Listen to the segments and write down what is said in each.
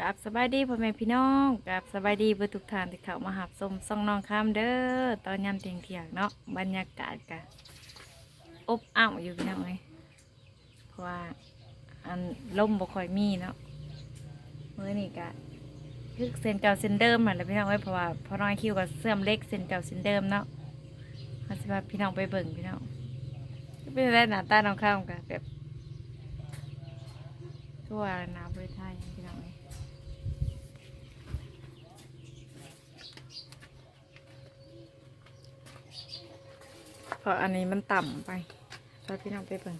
กับสบายดีพ่อแม่พี่น้องกับสบายดีเพื่อทุกท่านที่เข้ามาหับสมส่องน้องคำเด้อตอนยามเที่ยงเที่ยงเนาะบรรยากาศกะอบอ้าวอยู่พี่น้องเลยเพราะว่าอันลมบ่ค่อยมีเนาะเมื้อนี้กะคือเส้นเก่าเส้นเดิมมันแหละพี่น้องเอ้ยเพราะว่าพอน้อยคิวกับเสื่อมเล็กเส้นเก่าเส้นเดิมเนาะมาสิพาพี่น้องไปเบิ่งพี่น้องเป็นไรหน้าตาน้องข้ามกะแบบทั่วนาบริไทย เพ ราะอันนี้มันต่ำไปช่วยพี่น้องไปเบิ่ง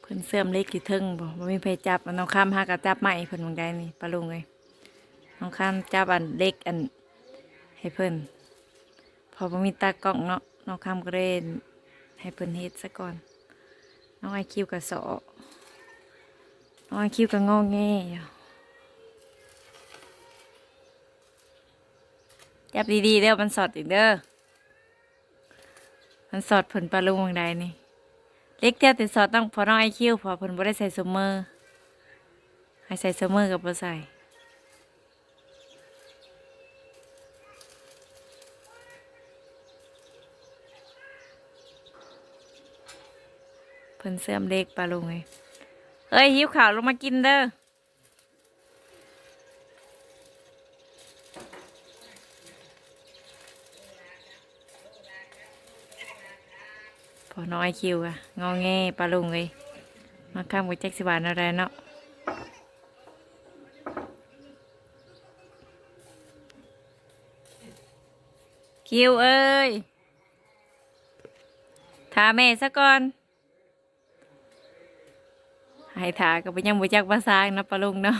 เพิ่นเสื่อมเล็กกี่เทิงบ่บ่มีไผจับอันน้องข้ามหากระจับใหม่เพิ่นบางใดนี่ปลาลุงเลยน้องข้ามจับอันเล็กอันให้เพิ่นพอบ่มีตากล้องเนาะน้องข้ามก็เลยให้เพิ่นเฮ็ดซะก่อน น้องไอคิวกับสอน้องไอคิวกับงอแงอยู่จับดีๆเด้อมันสอดอีกเด้อ มันสอดผลปลาลุงวงใดนี่ เล็กเดียวแต่สอดต้องพอน้องไอคิวพอผลบ่ได้ใส่สมเมอร์ให้ใส่สมเมอร์กับบ่ใส่ นเสื่อมเล็กปลาลุงเลยเฮ้ยหิวข่าวลงมากินเด้อพอน้อยคิวอะงอแงปลาลุงเลยมาข้ามกับแจ็คสิบานอะไรเนาะคิวเอ้ยถาแม่ซะก่อน ให้ถากับยังบุจักภาษาเนาะปะลุงเนาะ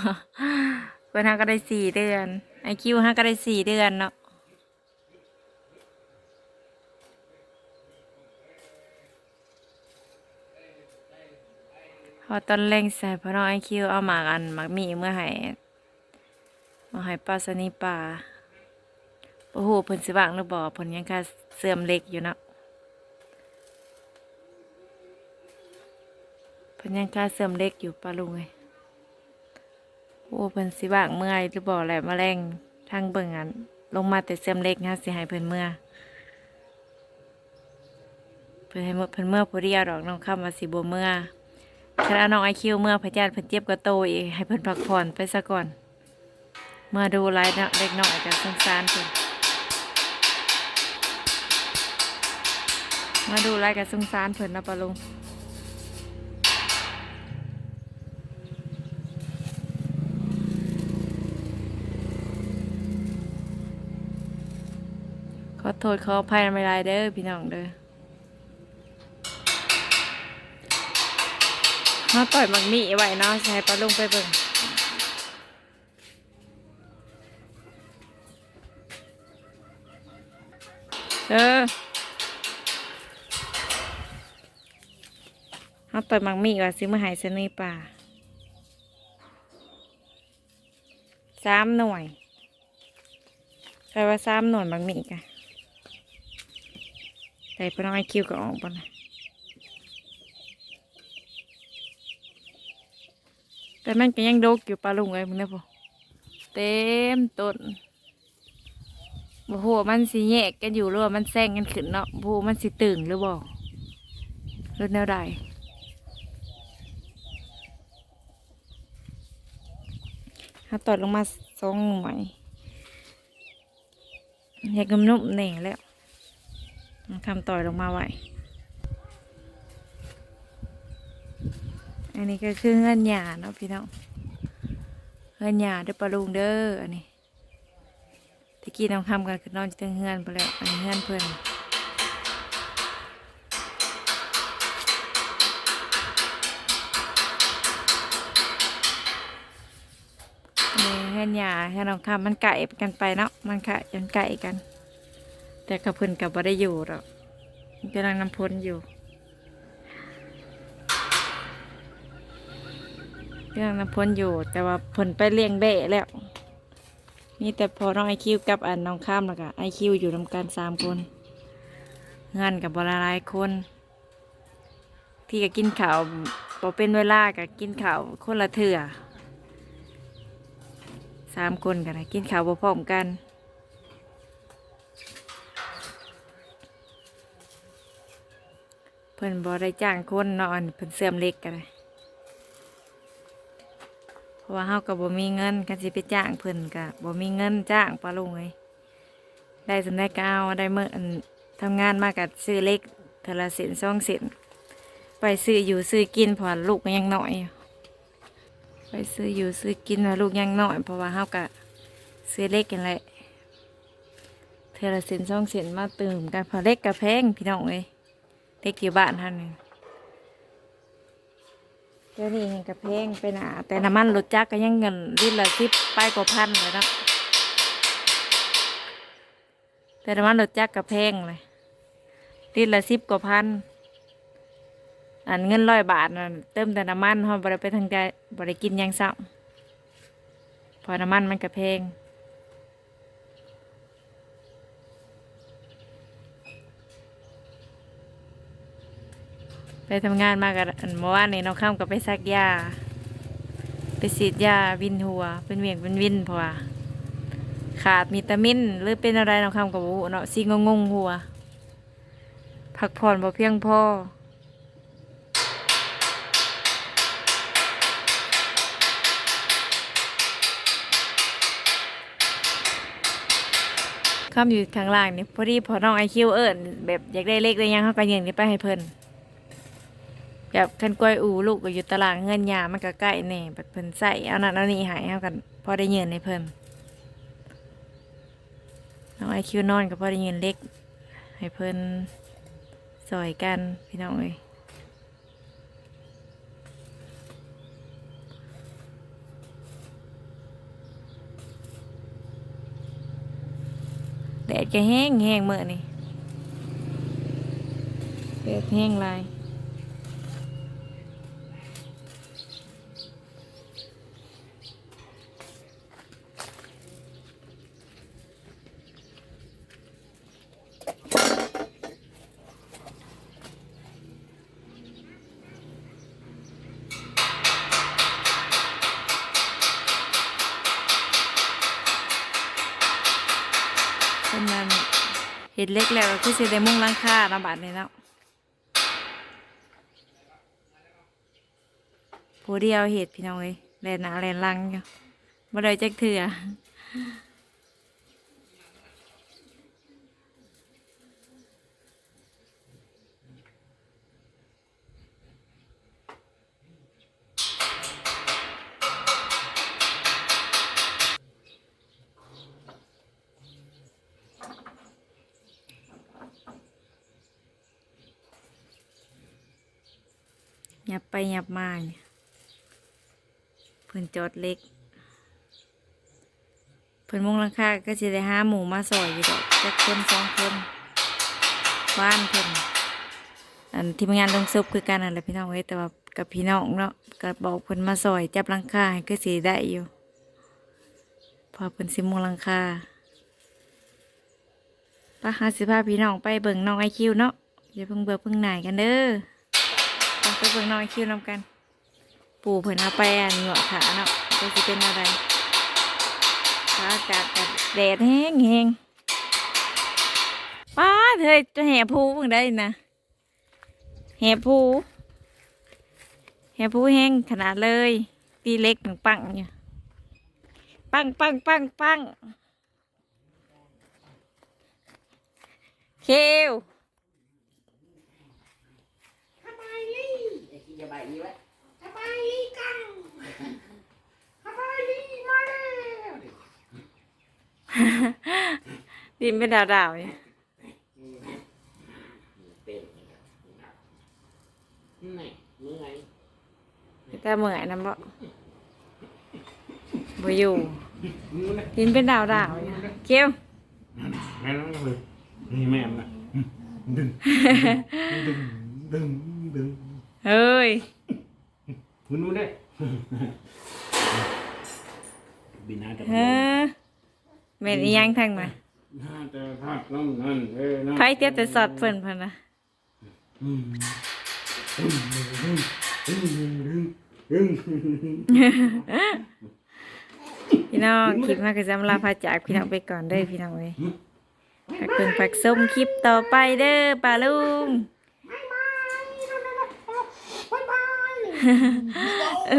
เพิ่นหาก็ได้สี่เดือนไอคิวหาก็ได้สี่เดือนเนาะพอตอนเร่งใส่พอน้องไอคิวเอาหมากอันหมากมีเมื่อให้มาให้ป้าสนีป่าโอ้โหเพิ่นสิว่างหรือบ่เพิ่นยังค่าเสื่อมเล็กอยู่เนาะ เพิ่นยังค่าเสื่อมเล็กอยู่ปะลุงเลยโอ้เพิ่นสิบางเมื่อยหรือบ่แหละมาแรงทางเบิ่งอันลงมาแต่เสื่อมเล็กฮะสิให้เพิ่นเมื่อเพิ่นให้เมื่อเพิ่นเมื่อผู้เดียวดอกน้องคำว่าสิบ่เมื่อคันเอาน้องไอคิวเมื่อพระญาติเพิ่นเจ็บก็โตอีกให้เพิ่นพักผ่อนไปซะก่อน เมื่อดูไลน์เนาะเล็กน้อยก็สงสารเพิ่นมาดูไลน์ก็สงสารเพิ่นนะปะลุง อโทษขออภัยไม่ได้เด้อพี่น้องเด้อเขาต่อยมักมีไว้เนาะใช้ปลาลุงไปเบิ่งเออเขาต่อยมักมีว่าซื้อมาใหายเสนอป่าสามหน่วยใช่ว่าซ้ำหน่วนบางมีกะ แต่พน้องไอคิวก็ออกปนะแต่มันก็ยังโดกอยู่ปลาลุงไอ้มึงเนี่อเต็มต้นบ่ฮู้ว่ามันสิแยกกันอยู่หรือว่ามันแซงกันขึ้นเนาะบ่ฮู้ว่ามันสิตึงหรือบ่หรือแนวใดถ้าตอดลงมาสองหน่วยอยากนุ่มๆแหน่แล้ว ทำต่อยลงมาไว้อันนี้ก็คือเงื่อนหยาเนาะพี่น้องเงื่อนหยาเด้อปลาลุงเด้ออันนี้ตะกี้น้องคำกันคือนอนจะถึงเงื่อนไปแล้วอันนี้เงื่อนเพื่อนเงื่อนหยาให้น้องคำมันไก่กันไปเนาะมันไก่จนไก่กัน แต่กับเพิ่นกับบ่ได้อยู่หรอกกำลังนำพ้นอยู่กำลังนำพ้นอยู่ แต่ว่าเพิ่นไปเลี้ยงเบะแล้ว มีแต่พอน้องไอคิวกับอันน้องข้ามแล้วก็ไอคิวอยู่นำกันสามคนงานกับบหลายคน ที่ก็กินข้าวพอเป็นเวลาก็กินข้าวคนละเถื่อสามคนกันนะกินข้าวบ่พร้อมกัน พิ่นบ่ได้จ้างคนนอนเพิ่นเสื่อมเล็กกันเลยเพราะว่าเฮาก็บ่มีเงินกันสิไปจ้างเพิ่นก็บ่มีเงินจ้างปลาลุงเลยได้สำได้ก็เอาได้เมื่อทำงานมากับซื้อเล็กเทละเส้นสองเส้นไปซื้ออยู่ซื้อกินพราะว่าลูกมันยังหน้อย ไปซื้ออยู่ซื้อกินว่าลูกยังหน้อย เพราะว่าเฮาก็ซื้อเล็กกันแหละเทละเส้นสองเส้นมาเติมกันเพอเล็กกับแพงพี่น้องเอ้ย เด็กอยู่บ้านท่านนี่เดี๋ยวนี้เห็นกระเพงไปหนาแต่น้ำมันรถจักรก็ยังเงินลิตรละสิบไปกว่าพันเลยนะแต่น้ำมันรถจักรกระเพงเลยลิตรละสิบกว่าพันอันเงินร้อยบาทน่ะเติมแต่น้ำมันเขาบริไปทางใดบริกินยังซ้ำพอน้ำมันมันกระเพง ไปทำงานมากับอันเมื่อวานนี้น้องข้ามกับไปซักยา ไปฉีดยาวินหัว เป็นเวียงเป็นวินเพราะว่าขาดวิตามิน หรือเป็นอะไรน้องข้ามกับวูเนาะซีงงงหัว พักผ่อนบ่เพียงพอข้ามอยู่ทางล่างนี่พอดีพอน้องไอคิวเอิญแบบอยากได้เล็กได้ยังเขาก็ยืนนี่ไปให้เพิ่น แบบคันกล้วยอูลูกก็อยู่ตลาดเงินยามันก็ใกล้แน่บัดเพิ่นใส่เอานั่นเอานี่หายเอากันพอได้เงินในเพิ่นน้องไอคิวนอนก็พอได้เงินเล็ก ให้เพิ่นซอยกันพี่น้องเอ้ยแดดก็แห้งแห้งเมื่อนี่แดดแห้งหลาย เห็ดเล็กแล้วก็คือสิได้มุ่งล้างค่าระบาดเลยแล้วผู้เดียวเห็ดพี่น้องเลยแลนหนาแลนลังอยู่บ่ได้จักเถื่อ หยับไปหยับมาเนี่ยเพิ่นจอดเล็ก เพิ่นมุงลังคาก็สิได้หาหมูมาซอยอยู่ดอกจักคนสองคนบ้านเพิ่นอันทีมงานลงศพคือกันนั่นแหละพี่น้องเอ้ยแต่ว่ากับพี่น้องเนาะก็บบอกเพิ่นมาซอยจับลังคาให้ก็สิได้อยู่ พอเพิ่นสิมุงลังคาป้าหาสิพาพี่น้องไปเบิ่งน้องไอคิวเนาะอย่าเพิ่งเบื่อเพิ่งหน่ายกันเด้อ ไปเบิ่งน้องคิวนำกัน ปู่เพิ่นเอาไปอันเหงาะขาเนาะก็สิเป็นอะไรขาอากาศก็แดดแห้งแห้งป้าเธอจะแห่ภูเพิ่งได้นะแห่ภูแห่ภูแห้งขนาดเลย ตีเล็กปังปังๆอยู่ปังปังปังปังเคว สบายดี ไอ้กินยาใบนี้ไว้สบายดีกันสบายดีมาแล้วดินเป็นดาวๆอยู่เต็มนี่เมื่อยแต่เหมื่อยนะบ่บ่อยู่มือนะดินเป็นดาวๆอยู่เคียวแม่น้องเลยนี่แม่นะดึงดึงดึงดึง เฮ้ยคุณนู้นได้บินหน้าจับเฮ้อแม่นอีหยังทั้งมาน่าจะทอดน้ำนั่นเอ้ยนะไผเตี้ยแต่สอดเพิ่นพุ่นน่ะอืมอืมอืมอืมอืมอืม พี่น้องคลิปมาก็จะลาพาจากพี่น้องไปก่อนเด้อพี่น้องเอ้ยฝากเพิ่งฝากส้มคลิปต่อไปเด้อป้าลุง บ๊ายบายบ๊ายบาย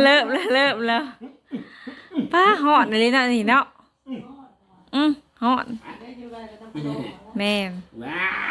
เริ่มแล้วเริ่มแล้วป้าหอดเลยเนาะนี่เนาะอืมหอดแม่นว้า